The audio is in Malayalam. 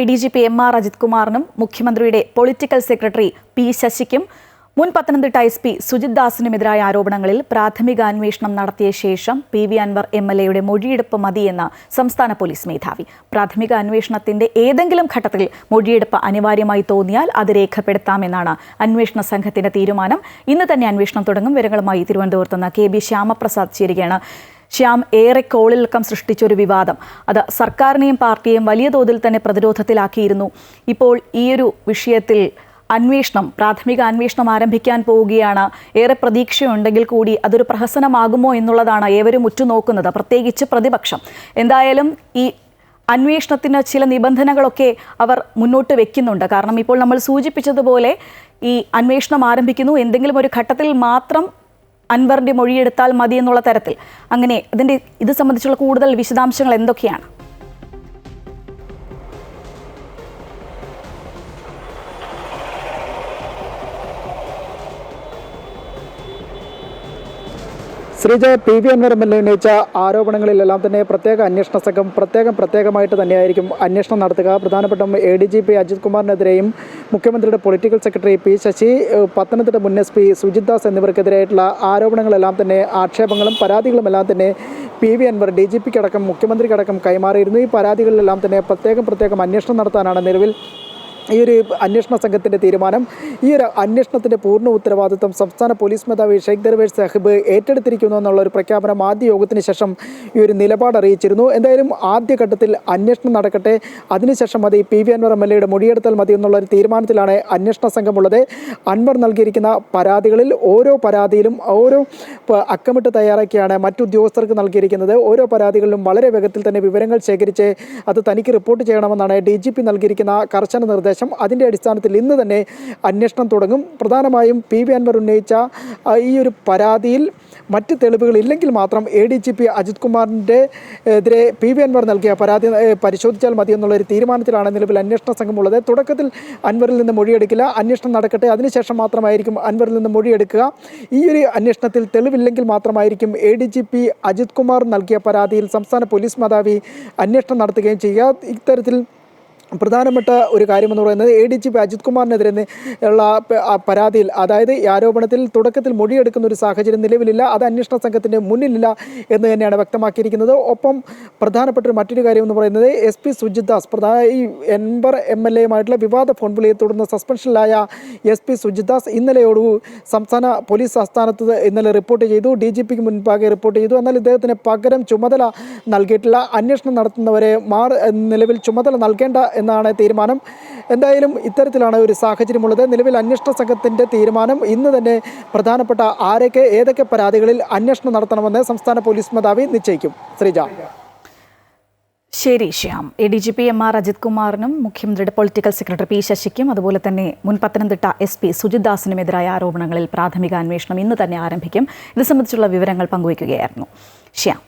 A D G P M R Ajith കുമാറിനും മുഖ്യമന്ത്രിയുടെ പൊളിറ്റിക്കൽ സെക്രട്ടറി പി ശശിക്കും മുൻ പത്തനംതിട്ട എസ് പി സുജിത് ദാസിനുമെതിരായ ആരോപണങ്ങളിൽ പ്രാഥമിക അന്വേഷണം നടത്തിയ ശേഷം P V Anvar M L എയുടെ മൊഴിയെടുപ്പ് മതിയെന്ന് സംസ്ഥാന പോലീസ് മേധാവി. പ്രാഥമിക അന്വേഷണത്തിന്റെ ഏതെങ്കിലും ഘട്ടത്തിൽ മൊഴിയെടുപ്പ് അനിവാര്യമായി തോന്നിയാൽ അത് രേഖപ്പെടുത്താമെന്നാണ് അന്വേഷണ സംഘത്തിന്റെ തീരുമാനം. ഇന്ന് തന്നെ അന്വേഷണം തുടങ്ങും. വിവരങ്ങളുമായി തിരുവനന്തപുരത്ത് നിന്ന് കെ ബി ശ്യാമപ്രസാദ് ചേരുകയാണ്. ശ്യാം ഏറെ കോളിളക്കം സൃഷ്ടിച്ച ഒരു വിവാദം. അത് സർക്കാരിനെയും പാർട്ടിയെയും വലിയ തോതിൽ തന്നെ പ്രതിരോധത്തിലാക്കിയിരുന്നു. ഇപ്പോൾ ഈയൊരു വിഷയത്തിൽ അന്വേഷണം പ്രാഥമിക അന്വേഷണം ആരംഭിക്കാൻ പോവുകയാണ്. ഏറെ പ്രതീക്ഷയുണ്ടെങ്കിൽ കൂടി അതൊരു പ്രഹസനമാകുമോ എന്നുള്ളതാണ് ഏവരും ഉറ്റുനോക്കുന്നത്. പ്രത്യേകിച്ച് പ്രതിപക്ഷം. എന്തായാലും ഈ അന്വേഷണത്തിന് ചില നിബന്ധനകളൊക്കെ അവർ മുന്നോട്ട് വെക്കുന്നുണ്ട്. കാരണം ഇപ്പോൾ നമ്മൾ സൂചിപ്പിച്ചതുപോലെ ഈ അന്വേഷണം ആരംഭിക്കുന്നു. എന്തെങ്കിലും ഒരു ഘട്ടത്തിൽ മാത്രം അൻവറിന്റെ മൊഴിയെടുത്താൽ മതി എന്നുള്ള തരത്തിൽ. അങ്ങനെ അതിന്റെ ഇത് സംബന്ധിച്ചുള്ള കൂടുതൽ വിശദാംശങ്ങൾ എന്തൊക്കെയാണ്? Sreeja P V Anvar M L ഉന്നയിച്ച ആരോപണങ്ങളിലെല്ലാം തന്നെ പ്രത്യേക അന്വേഷണ സംഘം പ്രത്യേകം പ്രത്യേകമായിട്ട് തന്നെയായിരിക്കും അന്വേഷണം നടത്തുക. പ്രധാനപ്പെട്ട A D G P Ajith കുമാറിനെതിരെയും മുഖ്യമന്ത്രിയുടെ political secretary P Sasi Pathanamthitta മുൻ എസ് പി സുജിത് ദാസ് എന്നിവർക്കെതിരായിട്ടുള്ള ആരോപണങ്ങളെല്ലാം തന്നെ ആക്ഷേപങ്ങളും പരാതികളുമെല്ലാം തന്നെ P V Anvar D G പിക്കടക്കം മുഖ്യമന്ത്രിക്കടക്കം കൈമാറിയിരുന്നു. ഈ പരാതികളിലെല്ലാം തന്നെ പ്രത്യേകം പ്രത്യേകം അന്വേഷണം നടത്താനാണ് നിലവിൽ ഈ ഒരു അന്വേഷണ സംഘത്തിന്റെ തീരുമാനം ഈ ഒരു അന്വേഷണത്തിന്റെ പൂർണ ഉത്തരവാദിത്വം സംസ്ഥാന പോലീസ് മേധാവി ഷെയ്ഖ് ദർവേഷ് സാഹിബ് ഏറ്റെടുത്തിരിക്കുന്നു എന്നുള്ള ഒരു പ്രഖ്യാപനം ആദ്യ യോഗത്തിന് ശേഷം ഈ ഒരു നിലപാട് അറിയിച്ചിരുന്നു. എന്തായാലും ആദ്യഘട്ടത്തിൽ അന്വേഷണം നടക്കട്ടെ അതിനുശേഷം മതി P V Anvar M L എയുടെ മൊഴിയെടുത്താൽ മതി എന്നുള്ള ഒരു തീരുമാനത്തിലാണ് അന്വേഷണ സംഘമുള്ളത് അൻവർ നൽകിയിരിക്കുന്ന പരാതികളിൽ ഓരോ പരാതിയിലും ഓരോ അക്കമിട്ട് തയ്യാറാക്കിയാണ് മറ്റുദ്യോഗസ്ഥർക്ക് നൽകിയിരിക്കുന്നത്. ഓരോ പരാതികളിലും വളരെ വേഗത്തിൽ തന്നെ വിവരങ്ങൾ ശേഖരിച്ച് അത് തനിക്ക് റിപ്പോർട്ട് ചെയ്യണമെന്നാണ് ഡി നൽകിയിരിക്കുന്ന കർശന നിർദ്ദേശം. അതിന്റെ അടിസ്ഥാനത്തിൽ ഇന്ന് തന്നെ അന്വേഷണം തുടങ്ങും. പ്രധാനമായും പി വി അൻവർ ഉന്നയിച്ച ഈ ഒരു പരാതിയിൽ മറ്റ് തെളിവുകൾ ഇല്ലെങ്കിൽ മാത്രം A D G P Ajith കുമാറിന്റെ എതിരെ പി വി അൻവർ നൽകിയ പരാതി പരിശോധിച്ചാൽ മതി എന്നുള്ളൊരു തീരുമാനത്തിലാണ് നിലവിൽ അന്വേഷണ സംഘമുള്ളത് തുടക്കത്തിൽ അൻവറിൽ നിന്ന് മൊഴിയെടുക്കില്ല. അന്വേഷണം നടക്കട്ടെ. അതിനുശേഷം മാത്രമായിരിക്കും അൻവറിൽ നിന്ന് മൊഴിയെടുക്കുക. ഈ ഒരു അന്വേഷണത്തിൽ തെളിവില്ലെങ്കിൽ മാത്രമായിരിക്കും A D G P Ajith Kumar നൽകിയ പരാതിയിൽ സംസ്ഥാന പോലീസ് മേധാവി അന്വേഷണം നടത്തുകയും ചെയ്യുക. ഇത്തരത്തിൽ പ്രധാനപ്പെട്ട ഒരു കാര്യമെന്ന് പറയുന്നത് A D G P Ajith കുമാറിനെതിരെ ഉള്ള പരാതിയിൽ അതായത് ആരോപണത്തിൽ തുടക്കത്തിൽ മൊഴിയെടുക്കുന്ന ഒരു സാഹചര്യം നിലവിലില്ല അത് അന്വേഷണ സംഘത്തിന്റെ മുന്നിലില്ല എന്ന് തന്നെയാണ് വ്യക്തമാക്കിയിരിക്കുന്നത്. ഒപ്പം പ്രധാനപ്പെട്ട ഒരു മറ്റൊരു കാര്യം എന്ന് പറയുന്നത് എസ് പി സുജിത് ദാസ് പ്രധാന ഈ എൺപർ എം എൽ എയുമായിട്ടുള്ള വിവാദ ഫോൺ വിളിയെ തുടർന്ന് സസ്പെൻഷനിലായ എസ് പി സുജിത് ദാസ് ഇന്നലെയോട് സംസ്ഥാന പോലീസ് ആസ്ഥാനത്ത് ഇന്നലെ റിപ്പോർട്ട് ചെയ്തു. ഡി ജി പിക്ക് മുൻപാകെ റിപ്പോർട്ട് ചെയ്തു. എന്നാൽ ഇദ്ദേഹത്തിന് പകരം ചുമതല നൽകിയിട്ടില്ല. അന്വേഷണം നടത്തുന്നവരെ മാർ നിലവിൽ ചുമതല നൽകേണ്ട എന്നാണ് തീരുമാനം. എന്തായാലും ഇത്തരത്തിലാണ് ഒരു സാഹചര്യമുള്ളത്. നിലവിൽ അന്വേഷണ സംഘത്തിന്റെ തീരുമാനം ഇന്ന് തന്നെ പ്രധാനപ്പെട്ട ആരൊക്കെ ഏതൊക്കെ പരാതികളിൽ അന്വേഷണം നടത്തണമെന്ന് സംസ്ഥാന പോലീസ് മേധാവി നിശ്ചയിക്കും. ശ്രീജ. ശരി Shyam. A D G P M R Ajith കുമാറിനും മുഖ്യമന്ത്രിയുടെ പൊളിറ്റിക്കൽ സെക്രട്ടറി പി ശശിക്കും അതുപോലെ തന്നെ മുൻ പത്തനംതിട്ട എസ് പി സുജിത് ദാസിനുമെതിരായ ആരോപണങ്ങളിൽ പ്രാഥമിക അന്വേഷണം ഇന്ന് തന്നെ ആരംഭിക്കും. ഇത് സംബന്ധിച്ചുള്ള വിവരങ്ങൾ പങ്കുവയ്ക്കുകയായിരുന്നു. ശ്യാം.